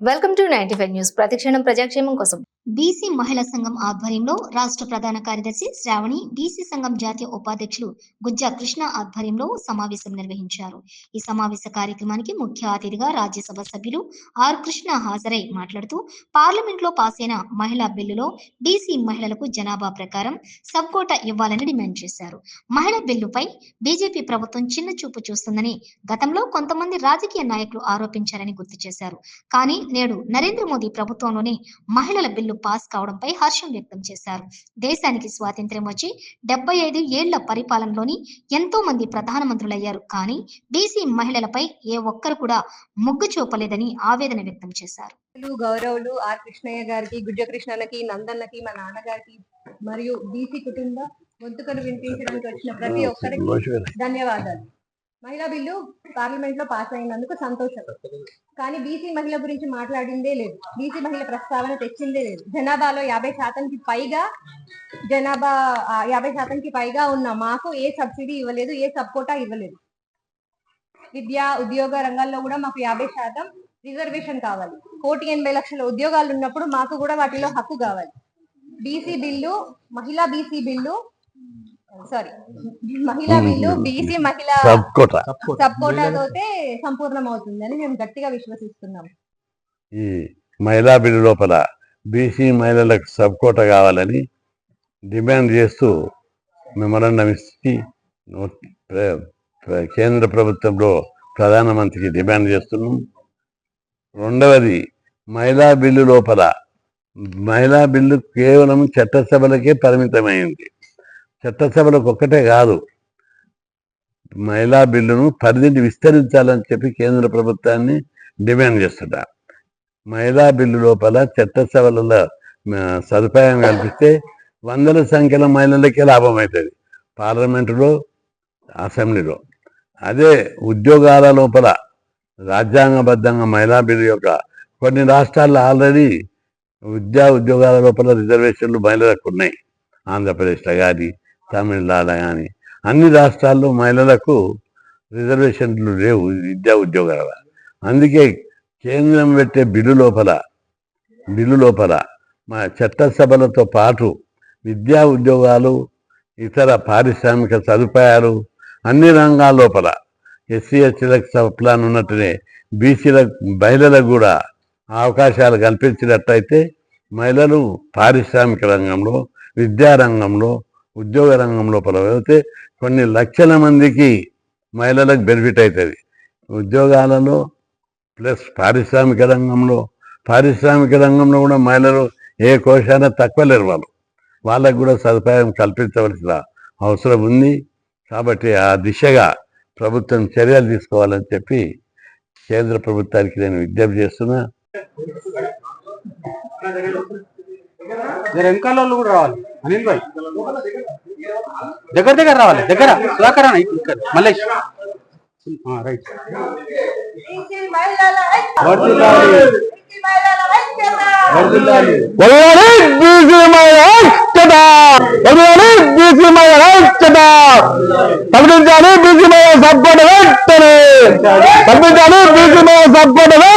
Welcome to ninety five news. ప్రతిక్షణం ప్రజాక్షేమం కోసం. బీసీ మహిళా సంఘం ఆధ్వర్యంలో రాష్ట్ర ప్రధాన కార్యదర్శి శ్రావణి బీసీ సంఘం జాతీయ ఉపాధ్యక్షులు గుజ్జా కృష్ణ ఆధ్వర్యంలో సమావేశం నిర్వహించారు. ఈ సమావేశ కార్యక్రమానికి ముఖ్య అతిథిగా రాజ్యసభ సభ్యులు ఆర్ కృష్ణ హాజరై మాట్లాడుతూ పార్లమెంట్లో పాస్ అయిన మహిళా బిల్లులో బీసీ మహిళలకు జనాభా ప్రకారం సబ్ కోటా ఇవ్వాలని డిమాండ్ చేశారు. మహిళా బిల్లుపై బీజేపీ ప్రభుత్వం చిన్న చూపు చూస్తుందని గతంలో కొంతమంది రాజకీయ నాయకులు ఆరోపించారని గుర్తు చేశారు. కానీ నేడు నరేంద్ర మోదీ ప్రభుత్వంలోనే మహిళల బిల్లు పాస్ కావడంపై హర్షం వ్యక్తం చేశారు. దేశానికి స్వాతంత్ర్యం వచ్చి డెబ్బై ఐదు ఏళ్ళ పరిపాలనలోని ఎంతో మంది ప్రధానమంత్రులయ్యారు. కానీ బీసీ మహిళలపై ఏ ఒక్కరు కూడా మొగ్గు చూపలేదని ఆవేదన వ్యక్తం చేశారు. గౌరవులు ఆర్ కృష్ణయ్య గారికి గుజ్జ కృష్ణన్నకి నందన్నకి మా నాన్నగారికి మరియు బీసీ కుటుంబ గొంతుకలు వినిపించడానికి వచ్చిన ప్రతి ఒక్కరికి ధన్యవాదాలు. మహిళా బిల్లు పార్లమెంట్లో పాస్ అయినందుకు సంతోషం. కానీ బీసీ మహిళ గురించి మాట్లాడిందే లేదు. బీసీ మహిళ ప్రస్తావన తెచ్చిందే లేదు. జనాభాలో యాభై శాతంకి పైగా జనాభా యాభై శాతంకి పైగా ఉన్న మాకు ఏ సబ్సిడీ ఇవ్వలేదు ఏ సపోర్టా ఇవ్వలేదు. విద్య ఉద్యోగ రంగాల్లో కూడా మాకు యాభై శాతం రిజర్వేషన్ కావాలి. కోటి ఎనభై లక్షల ఉద్యోగాలు ఉన్నప్పుడు మాకు కూడా వాటిలో హక్కు కావాలి. బీసీ బిల్లు మహిళా బీసీ బిల్లు సారీ మహిళా బిల్లు బీసీ మహిళా సబ్ కోట సబ్ కోటాతోటే సంపూర్ణం అవుతుందని మేము గట్టిగా విశ్వసిస్తున్నాం. ఈ మహిళా బిల్లు లోపల బీసీ మహిళలకు సబ్ కోట కావాలని డిమాండ్ చేస్తూ మెమరాండం ఇచ్చి కేంద్ర ప్రభుత్వంలో ప్రధానమంత్రికి డిమాండ్ చేస్తున్నాం. రెండవది మహిళా బిల్లు లోపల మహిళా బిల్లు కేవలం చట్టసభలకే పరిమితమైంది. చట్టసభలకు ఒక్కటే కాదు. మహిళా బిల్లును పరిధిని విస్తరించాలని చెప్పి కేంద్ర ప్రభుత్వాన్ని డిమాండ్ చేస్తుట. మహిళా బిల్లు లోపల చట్టసభలలో సదుపాయం కల్పిస్తే వందల సంఖ్యలో మహిళలకే లాభం అవుతుంది పార్లమెంటులో అసెంబ్లీలో. అదే ఉద్యోగాల లోపల రాజ్యాంగబద్ధంగా మహిళా బిల్లు యొక్క కొన్ని రాష్ట్రాల్లో ఆల్రెడీ విద్యా ఉద్యోగాల లోపల రిజర్వేషన్లు మహిళలకు ఉన్నాయి. ఆంధ్రప్రదేశ్లో కానీ తమిళనాడు కానీ అన్ని రాష్ట్రాల్లో మహిళలకు రిజర్వేషన్లు లేవు విద్యా ఉద్యోగాల అందుకే కేంద్రం పెట్టే బిల్లు లోపల బిల్లు లోపల మా చట్టసభలతో పాటు విద్యా ఉద్యోగాలు ఇతర పారిశ్రామిక సదుపాయాలు అన్ని రంగాల లోపల ఎస్సీ ఎస్టీలకు ప్లాన్ ఉన్నట్టునే బీసీలకు మహిళలకు కూడా అవకాశాలు కల్పించినట్టయితే మహిళలు పారిశ్రామిక రంగంలో విద్యారంగంలో ఉద్యోగ రంగం లోపల వెళితే కొన్ని లక్షల మందికి మహిళలకు బెనిఫిట్ అవుతుంది ఉద్యోగాలలో ప్లస్ పారిశ్రామిక రంగంలో పారిశ్రామిక రంగంలో కూడా మహిళలు ఏ కోశాన తక్కువ లేరు వాళ్ళు. వాళ్ళకు కూడా సదుపాయం కల్పించవలసిన అవసరం ఉంది. కాబట్టి ఆ దిశగా ప్రభుత్వం చర్యలు తీసుకోవాలని చెప్పి కేంద్ర ప్రభుత్వానికి నేను విజ్ఞప్తి చేస్తున్నా. వెనకాల కూడా రావాలి. అనిల్ భాయ్. దగ్గర దగ్గర రావాలి దగ్గర సుధాకర్ అన్న ఇక్కడ మల్లేష్ ఆ, రైట్ వర్ధిల్లాలి. వర్ధిల్లాలి. కల్పించాలి బీసీ మహిళ సపోర్ట్ వెంటనే కల్పించాలి